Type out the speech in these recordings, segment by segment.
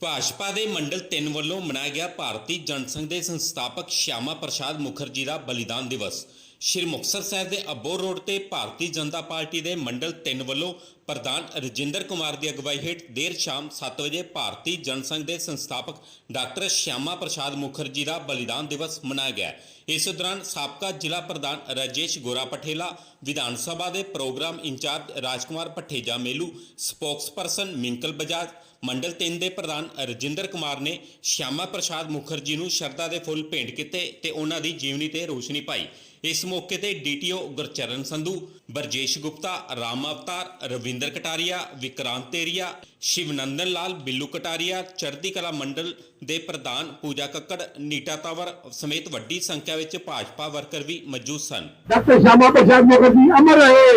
ਭਾਜਪਾ ਦੇ ਮੰਡਲ 3 ਵੱਲੋਂ ਮਨਾਇਆ ਗਿਆ ਭਾਰਤੀ ਜਨਸੰਘ ਦੇ ਸੰਸਥਾਪਕ ਸ਼ਿਆਮਾ ਪ੍ਰਸਾਦ ਮੁਖਰਜੀ ਦਾ ਬਲੀਦਾਨ ਦਿਵਸ। ਸ਼੍ਰੀ ਮੁਕਤਸਰ ਸਾਹਿਬ ਦੇ ਅਬੋਰ ਰੋਡ ਤੇ ਭਾਰਤੀ ਜਨਤਾ ਪਾਰਟੀ ਦੇ ਮੰਡਲ 3 ਵੱਲੋਂ ਪ੍ਰਧਾਨ ਰਜਿੰਦਰ ਕੁਮਾਰ ਦੀ ਅਗਵਾਈ ਹੇਠ ਦੇਰ ਸ਼ਾਮ 7 ਵਜੇ ਭਾਰਤੀ ਜਨਸੰਘ ਦੇ ਸੰਸਥਾਪਕ ਡਾਕਟਰ ਸ਼ਿਆਮਾ ਪ੍ਰਸਾਦ ਮੁਖਰਜੀ ਦਾ ਬਲੀਦਾਨ ਦਿਵਸ ਮਨਾਇਆ ਗਿਆ। ਇਸ ਦੌਰਾਨ ਸਾਬਕਾ ਜ਼ਿਲ੍ਹਾ ਪ੍ਰਧਾਨ ਰਾਜੇਸ਼ ਗੋਰਾ ਪਠੇਲਾ, ਵਿਧਾਨ ਸਭਾ ਦੇ ਪ੍ਰੋਗਰਾਮ ਇੰਚਾਰਜ ਰਾਜਕੁਮਾਰ ਪਠੇਜਾ ਮੇਲੂ, ਸਪੋਕਸਪਰਸਨ ਮਿੰਕਲ ਬਜਾਜ, ਮੰਡਲ 3 ਦੇ ਪ੍ਰਧਾਨ ਰਜਿੰਦਰ ਕੁਮਾਰ ਨੇ ਸ਼ਿਆਮਾ ਪ੍ਰਸਾਦ ਮੁਖਰਜੀ ਨੂੰ ਸ਼ਰਧਾ ਦੇ ਫੁੱਲ ਭੇਂਟ ਕੀਤੇ ਤੇ ਉਹਨਾਂ ਦੀ ਜੀਵਨੀ ਤੇ ਰੋਸ਼ਨੀ ਪਾਈ। ਇਸ ਮੌਕੇ ਤੇ ਡੀਟੀਓ ਗੁਰਚਰਨ ਸੰਧੂ ਬਰਜੇਸ਼ ਗੁਪਤਾ ਰਾਮ ਅਵਤਾਰ ਰਵਿੰਦਰ ਕਟਾਰੀਆ ਵਿਕਰਾਂਤ ਤੇਰੀਆ ਸ਼ਿਵਨੰਦਨ ਲਾਲ ਬਿੱਲੂ ਕਟਾਰੀਆ ਚੜ੍ਹਦੀ ਕਲਾ ਮੰਡਲ ਦੇ ਪ੍ਰਧਾਨ ਪੂਜਾ ਕੱਕੜ ਨੀਟਾ ਤਵਰ ਸਮੇਤ ਵੱਡੀ ਸੰਖਿਆ ਵਿੱਚ ਭਾਜਪਾ ਵਰਕਰ ਵੀ ਮੌਜੂਦ ਸਨ डॉक्टर श्यामा प्रसाद मुखर्जी अमर रहे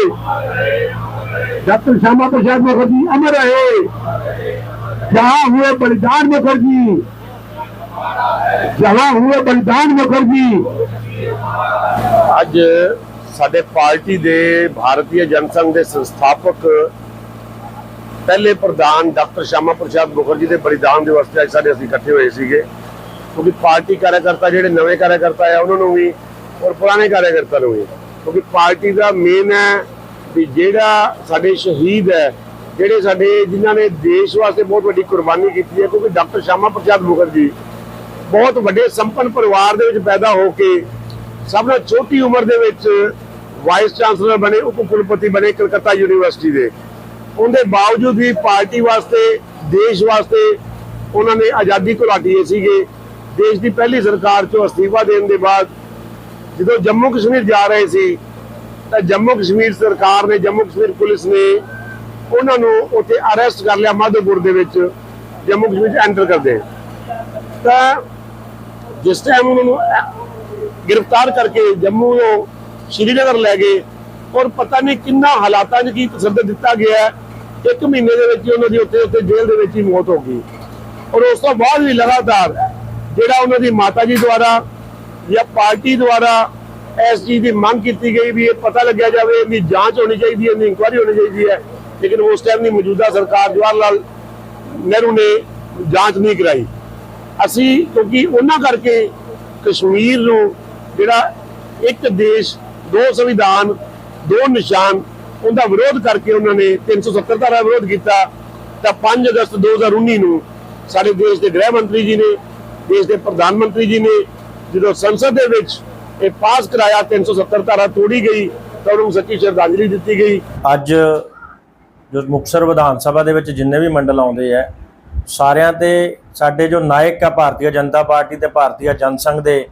डॉक्टर श्यामा प्रसाद मुखर्जी अमर रहे जहाँ हुए बलिदान मुखर्जी जहाँ हुए बलिदान मुखर्जी ਅੱਜ ਸਾਡੇ ਪਾਰਟੀ ਦੇ ਭਾਰਤੀ ਜਨਸੰਘ ਦੇ ਸੰਸਥਾਪਕ ਪਹਿਲੇ ਪ੍ਰਧਾਨ ਡਾਕਟਰ ਸ਼ਾਮਾ ਪ੍ਰਸਾਦ ਮੁਖਰਜੀ ਦੇ ਬਲੀਦਾਨ ਦਿਵਸ ਤੇ ਅੱਜ ਸਾਡੇ ਅਸੀਂ ਇਕੱਠੇ ਹੋਏ ਸੀਗੇ। ਕਿਉਂਕਿ ਪਾਰਟੀ ਕਾਰਜਕਰਤਾ ਜਿਹੜੇ ਨਵੇਂ ਕਾਰਜਕਰਤਾ ਆ, ਉਹਨਾਂ ਨੂੰ ਵੀ ਔਰ ਪੁਰਾਣੇ ਕਾਰਜਕਰਤਾ ਨੂੰ ਵੀ। ਕਿਉਂਕਿ ਪਾਰਟੀ ਦਾ ਮੇਨ ਹੈ ਵੀ ਜਿਹੜਾ ਸਾਡੇ ਸ਼ਹੀਦ ਹੈ, ਜਿਹੜੇ ਸਾਡੇ, ਜਿਨ੍ਹਾਂ ਨੇ ਦੇਸ਼ ਵਾਸਤੇ ਬਹੁਤ ਵੱਡੀ ਕੁਰਬਾਨੀ ਕੀਤੀ ਹੈ, ਕਿਉਂਕਿ ਡਾਕਟਰ ਸ਼ਾਮਾ ਪ੍ਰਸਾਦ ਮੁਖਰਜੀ ਬਹੁਤ ਵੱਡੇ ਸੰਪੰਨ ਪਰਿਵਾਰ ਦੇ ਵਿੱਚ ਪੈਦਾ ਹੋ ਕੇ ਸਭ ਨਾਲੋਂ ਛੋਟੀ ਉਮਰ ਦੇ ਵਿੱਚ ਵਾਈਸ ਚਾਂਸਲਰ ਬਣੇ, ਉਪ ਕੁਲਪਤੀ ਬਣੇ ਕਲਕੱਤਾ ਯੂਨੀਵਰਸਿਟੀ ਦੇ। ਉਹਦੇ ਬਾਵਜੂਦ ਵੀ ਪਾਰਟੀ ਵਾਸਤੇ, ਦੇਸ਼ ਵਾਸਤੇ ਉਹਨਾਂ ਨੇ ਆਜ਼ਾਦੀ ਘੁਲਾਟੀ ਸੀਗੇ। ਦੇਸ਼ ਦੀ ਪਹਿਲੀ ਸਰਕਾਰ ਚੋਂ ਅਸਤੀਫਾ ਦੇਣ ਦੇ ਬਾਅਦ ਜਦੋਂ ਜੰਮੂ ਕਸ਼ਮੀਰ ਜਾ ਰਹੇ ਸੀ, ਤਾਂ ਜੰਮੂ ਕਸ਼ਮੀਰ ਸਰਕਾਰ ਨੇ, ਜੰਮੂ ਕਸ਼ਮੀਰ ਪੁਲਿਸ ਨੇ ਉਹਨਾਂ ਨੂੰ ਉੱਥੇ ਅਰੈਸਟ ਕਰ ਲਿਆ ਮਾਧੋਪੁਰ ਦੇ ਵਿੱਚ, ਜੰਮੂ ਕਸ਼ਮੀਰ ਐਂਟਰ ਕਰਦੇ। ਤਾਂ ਜਿਸ ਟਾਈਮ ਉਹਨਾਂ ਨੂੰ ਗ੍ਰਿਫਤਾਰ ਕਰਕੇ ਜੰਮੂ ਤੋਂ ਸ਼੍ਰੀਨਗਰ ਲੈ ਗਏ ਔਰ ਪਤਾ ਨਹੀਂ ਕਿੰਨਾ ਹਾਲਾਤਾਂ 'ਚ ਕੀ ਤਸੱਦਦ ਦਿੱਤਾ ਗਿਆ ਹੈ। ਇੱਕ ਮਹੀਨੇ ਦੇ ਵਿੱਚ ਹੀ ਉਹਨਾਂ ਦੀ ਉੱਥੇ ਉੱਥੇ ਜੇਲ੍ਹ ਦੇ ਵਿੱਚ ਹੀ ਮੌਤ ਹੋ ਗਈ ਔਰ ਉਸ ਤੋਂ ਬਾਅਦ ਵੀ ਲਗਾਤਾਰ ਜਿਹੜਾ ਉਹਨਾਂ ਦੀ ਮਾਤਾ ਜੀ ਦੁਆਰਾ ਜਾਂ ਪਾਰਟੀ ਦੁਆਰਾ ਇਸ ਚੀਜ਼ ਦੀ ਮੰਗ ਕੀਤੀ ਗਈ ਵੀ ਇਹ ਪਤਾ ਲੱਗਿਆ ਜਾਵੇ ਇਹਦੀ ਜਾਂਚ ਹੋਣੀ ਚਾਹੀਦੀ ਹੈ ਇਹਦੀ ਇਨਕੁਆਇਰੀ ਹੋਣੀ ਚਾਹੀਦੀ ਹੈ ਲੇਕਿਨ ਉਸ ਟਾਈਮ ਦੀ ਮੌਜੂਦਾ ਸਰਕਾਰ ਜਵਾਹਰ ਲਾਲ ਨਹਿਰੂ ਨੇ ਜਾਂਚ ਨਹੀਂ ਕਰਾਈ ਅਸੀਂ ਕਿਉਂਕਿ ਉਹਨਾਂ ਕਰਕੇ ਕਸ਼ਮੀਰ ਨੂੰ ਜਿਹੜਾ ਇੱਕ ਦੇਸ਼, ਦੋ ਸੰਵਿਧਾਨ, ਦੋ ਨਿਸ਼ਾਨ, ਉਹਦਾ ਵਿਰੋਧ ਕਰਕੇ ਉਹਨਾਂ ਨੇ 370 ਦਾ ਵਿਰੋਧ ਕੀਤਾ। ਤਾਂ 5 ਅਗਸਤ 2019 ਨੂੰ ਸਾਡੇ ਦੇਸ਼ ਦੇ ਗ੍ਰਹਿ ਮੰਤਰੀ ਜੀ ਨੇ, ਦੇਸ਼ ਦੇ ਪ੍ਰਧਾਨ ਮੰਤਰੀ ਜੀ ਨੇ, ਜਦੋਂ ਸੰਸਦ ਦੇ ਵਿੱਚ ਇਹ ਪਾਸ ਕਰਾਇਆ 370 ਧਾਰਾ ਤੋੜੀ ਗਈ, ਤਾਂ ਉਹਨਾਂ ਨੂੰ ਸੱਚੀ ਸ਼ਰਧਾਂਜਲੀ ਦਿੱਤੀ ਗਈ। ਅੱਜ ਜੋ ਮੁਕਤਸਰ ਵਿਧਾਨ ਸਭਾ ਦੇ ਵਿੱਚ ਜਿੰਨੇ ਵੀ ਮੰਡਲ ਆਉਂਦੇ ਆ, ਸਾਰਿਆਂ ਤੇ ਸਾਡੇ ਜੋ ਨਾਇਕ ਆ ਭਾਰਤੀ ਜਨਤਾ ਪਾਰਟੀ ਤੇ ਭਾਰਤੀ ਜਨਸੰਘ ਦੇ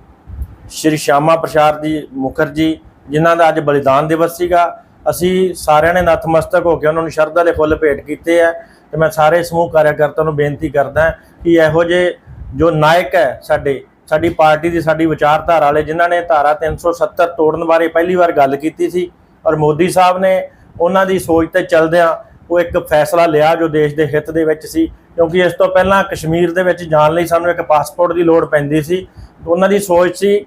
ਸ਼੍ਰੀ ਸ਼ਿਆਮਾ ਪ੍ਰਸਾਦ ਜੀ ਮੁਖਰਜੀ, ਜਿਨ੍ਹਾਂ ਦਾ ਅੱਜ ਬਲੀਦਾਨ ਦਿਵਸ ਸੀਗਾ। ਅਸੀਂ ਸਾਰਿਆਂ ਨੇ ਨਤਮਸਤਕ ਹੋ ਕੇ ਉਹਨਾਂ ਨੂੰ ਸ਼ਰਧਾ ਦੇ ਫੁੱਲ ਭੇਟ ਕੀਤੇ ਆ ਤੇ ਮੈਂ ਸਾਰੇ ਸਮੂਹ ਕਾਰਜਕਰਤਾਵਾਂ ਨੂੰ ਬੇਨਤੀ ਕਰਦਾ ਕਿ ਇਹੋ ਜਿਹੇ ਜੋ ਨਾਇਕ ਹੈ ਸਾਡੇ, ਸਾਡੀ ਪਾਰਟੀ ਦੀ ਸਾਡੀ ਵਿਚਾਰਧਾਰਾ ਵਾਲੇ, ਜਿਨ੍ਹਾਂ ਨੇ ਧਾਰਾ 370 ਤੋੜਨ ਬਾਰੇ ਪਹਿਲੀ ਵਾਰ ਗੱਲ ਕੀਤੀ ਸੀ ਔਰ ਮੋਦੀ ਸਾਹਿਬ ਨੇ ਉਹਨਾਂ ਦੀ ਸੋਚ ਤੇ ਚੱਲਦਿਆਂ ਉਹ ਇੱਕ ਫੈਸਲਾ ਲਿਆ ਜੋ ਦੇਸ਼ ਦੇ ਹਿੱਤ ਦੇ ਵਿੱਚ ਸੀ। ਕਿਉਂਕਿ ਇਸ ਤੋਂ ਪਹਿਲਾਂ ਕਸ਼ਮੀਰ ਦੇ ਵਿੱਚ ਜਾਣ ਲਈ ਸਾਨੂੰ ਇੱਕ ਪਾਸਪੋਰਟ ਦੀ ਲੋੜ ਪੈਂਦੀ ਸੀ। ਉਹਨਾਂ ਦੀ ਸੋਚ ਸੀ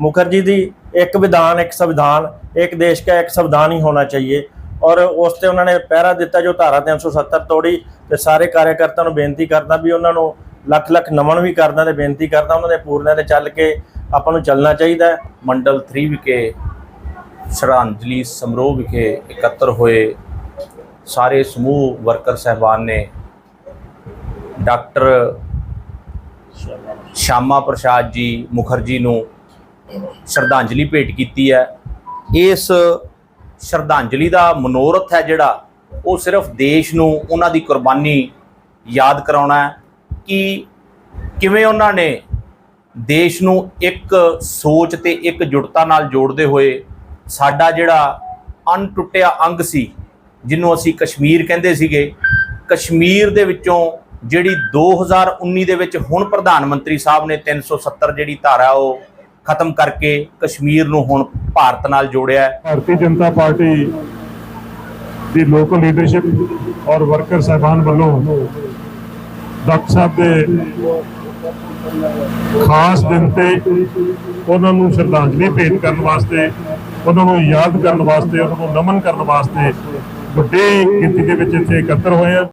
ਮੁਖਰਜੀ ਦੀ ਇੱਕ ਵਿਧਾਨ, ਇੱਕ ਸੰਵਿਧਾਨ, ਇੱਕ ਦੇਸ਼ ਦਾ ਇੱਕ ਸੰਵਿਧਾਨ ਹੀ ਹੋਣਾ ਚਾਹੀਏ। ਔਰ ਉਸ ਤੇ ਉਹਨਾਂ ਨੇ ਪਹਿਰਾ ਦਿੱਤਾ ਜੋ ਧਾਰਾ 370 ਤੋੜੀ ਤੇ ਸਾਰੇ ਕਾਰਜਕਰਤਾਵਾਂ ਨੂੰ ਬੇਨਤੀ ਕਰਦਾ ਵੀ ਉਹਨਾਂ ਨੂੰ ਲੱਖ ਲੱਖ ਨਮਨ ਵੀ ਕਰਦਾ ਤੇ ਬੇਨਤੀ ਕਰਦਾ ਉਹਨਾਂ ਦੇ ਪੂਰਨਿਆਂ ਤੇ ਚੱਲ ਕੇ ਆਪਾਂ ਨੂੰ ਚੱਲਣਾ ਚਾਹੀਦਾ ਮੰਡਲ 3 ਵਿਖੇ, ਸ਼ਰਧਾਂਜਲੀ ਸਮਾਰੋਹ ਵਿਖੇ ਇਕੱਤਰ ਹੋਏ ਸਾਰੇ ਸਮੂਹ ਵਰਕਰ ਸਹਿਬਾਨ ਨੇ, ਡਾਕਟਰ ਸ਼ਾਮਾ ਪ੍ਰਸਾਦ ਜੀ ਮੁਖਰਜੀ ਨੂੰ ਸ਼ਰਧਾਂਜਲੀ ਭੇਟ ਕੀਤੀ ਹੈ। ਇਸ ਸ਼ਰਧਾਂਜਲੀ ਦਾ ਮਨੋਰਥ ਹੈ ਜਿਹੜਾ, ਉਹ ਸਿਰਫ ਦੇਸ਼ ਨੂੰ, ਉਹਨਾਂ ਦੀ ਕੁਰਬਾਨੀ ਯਾਦ ਕਰਾਉਣਾ ਹੈ ਕਿ ਕਿਵੇਂ ਉਹਨਾਂ ਨੇ ਦੇਸ਼ ਨੂੰ ਇੱਕ ਸੋਚ ਤੇ ਇੱਕ ਜੁੜਤਾ ਨਾਲ ਜੋੜਦੇ ਹੋਏ ਸਾਡਾ ਜਿਹੜਾ ਅਣਟੁੱਟਿਆ ਅੰਗ ਸੀ, ਜਿਹਨੂੰ ਅਸੀਂ ਕਸ਼ਮੀਰ ਕਹਿੰਦੇ ਸੀਗੇ, ਕਸ਼ਮੀਰ ਦੇ ਵਿੱਚੋਂ ਜਿਹੜੀ 2019 ਦੇ ਵਿੱਚ ਹੁਣ ਪ੍ਰਧਾਨ ਮੰਤਰੀ ਸਾਹਿਬ ਨੇ 370 ਜਿਹੜੀ ਧਾਰਾ, ਉਹ ਖਤਮ ਕਰਕੇ ਕਸ਼ਮੀਰ ਨੂੰ ਹੁਣ ਭਾਰਤ ਨਾਲ ਜੋੜਿਆ ਭਾਰਤੀ ਜਨਤਾ ਪਾਰਟੀ ਦੀ ਲੋਕਲ ਲੀਡਰਸ਼ਿਪ ਔਰ ਵਰਕਰ ਸਹਿਬਾਨ ਵੱਲੋਂ ਡਾਕਟਰ ਸਾਹਿਬ ਦੇ ਖਾਸ ਦਿਨ ਤੇ ਉਹਨਾਂ ਨੂੰ ਸ਼ਰਧਾਂਜਲੀ ਭੇਟ ਕਰਨ ਵਾਸਤੇ, ਉਹਨਾਂ ਨੂੰ ਯਾਦ ਕਰਨ ਵਾਸਤੇ, ਉਹਨਾਂ ਨੂੰ ਨਮਨ ਕਰਨ ਵਾਸਤੇ ਵੱਡੀ ਗਿਣਤੀ ਦੇ ਵਿੱਚ ਇੱਥੇ ਇਕੱਤਰ ਹੋਏ ਆ।